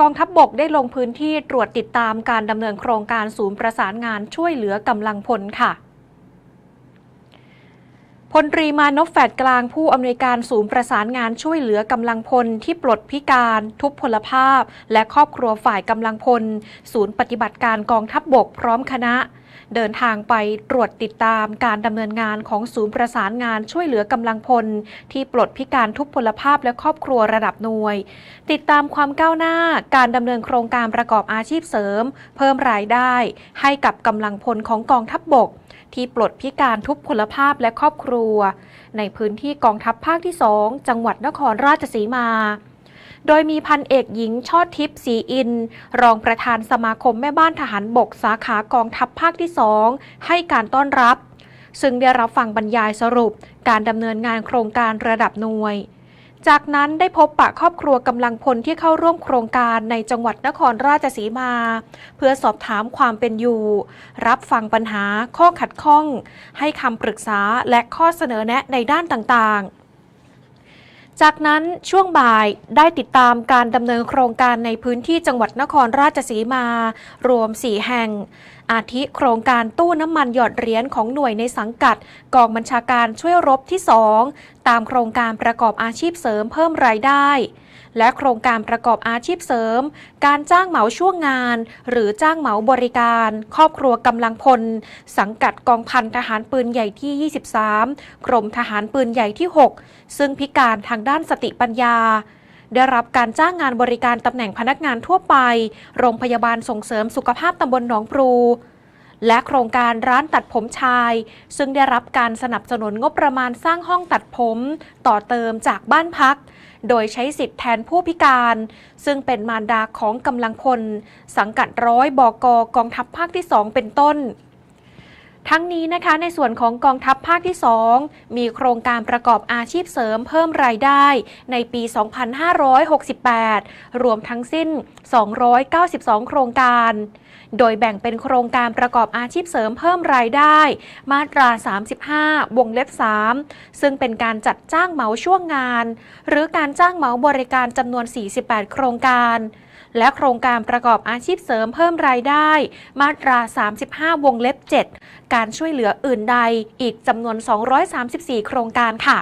กองทัพบบกได้ลงพื้นที่ตรวจติดตามการดำเนินโครงการศูนย์ประสานงานช่วยเหลือกำลังพลค่ะพลตรีมานพแฝดกลางผู้อำนวยการศูนย์ประสานงานช่วยเหลือกำลังพลที่ปลดพิการ ทุพพลภาพ และครอบครัวฝ่ายกำลังพล ศูนย์ปฏิบัติการกองทัพบบกพร้อมคณะ เดินทางไปตรวจติดตามการดำเนินงานของศูนย์ประสานงานช่วยเหลือกำลังพล ที่ปลดพิการทุพพลภาพและครอบครัวระดับหน่วย ติดตามความก้าวหน้าการดำเนินโครงการประกอบอาชีพเสริม เพิ่มรายได้ ให้กับกำลังพลของกองทัพบบก ที่ปลดพิการทุพพลภาพและครอบครัว ในพื้นที่กองทัพภาคที่ 2 จังหวัดนครราชสีมา โดยมีพันเอกหญิงชอดทิพย์ศรีอิน รองประธานสมาคมแม่บ้านทหารบกสาขากองทัพภาคที่ 2 ให้การต้อนรับ ซึ่งได้รับฟังบรรยายสรุปการดำเนินงานโครงการระดับหน่วยจากนั้นได้พบปะครอบครัวกำลังพลที่เข้าร่วมโครงการในจังหวัดนครราชสีมา เพื่อสอบถามความเป็นอยู่ รับฟังปัญหาข้อขัดข้อง ให้คำปรึกษาและข้อเสนอแนะในด้านต่างๆ จากนั้นช่วงบ่ายได้ติดตามการดำเนินโครงการในพื้นที่จังหวัดนครราชสีมา รวม 4 แห่ง อาทิโครงการตู้น้ำมันหยอดเหรียญของหน่วยในสังกัดกองบัญชาการช่วยรบที่ 2 ตามโครงการประกอบอาชีพเสริมเพิ่มรายได้ และโครงการประกอบอาชีพเสริม การจ้างเหมาช่วงงาน หรือจ้างเหมาบริการ ครอบครัวกำลังพล สังกัดกองพันทหารปืนใหญ่ที่ 23 กรมทหารปืนใหญ่ที่ 6 ซึ่งพิการทางด้านสติปัญญา ได้รับการจ้างงานบริการตำแหน่งพนักงานทั่วไป โรงพยาบาลส่งเสริมสุขภาพตำบลหนองปรูและโครงการร้านตัดผมชาย ซึ่งได้รับการสนับสนุนงบประมาณสร้างห้องตัดผม ต่อเติมจากบ้านพัก โดยใช้สิทธิ์แทนผู้พิการ ซึ่งเป็นมารดาของกำลังพลสังกัดร้อยบกกองทัพภาคที่2เป็นต้น ทั้งนี้นะคะในส่วนของกองทัพภาคที่ 2 มีโครงการประกอบอาชีพเสริมเพิ่มรายได้ในปี 2568 รวมทั้งสิ้น 292 โครงการ โดยแบ่งเป็นโครงการประกอบอาชีพเสริมเพิ่มรายได้ มาตรา 35 วงเล็บ 3 ซึ่งเป็นการจัดจ้างเหมาช่วงงาน หรือการจ้างเหมาบริการจำนวน 48 โครงการ และโครงการประกอบอาชีพเสริมเพิ่มรายได้ มาตรา 35 วงเล็บ 7 การช่วยเหลืออื่นใดอีกจำนวน 234 โครงการค่ะ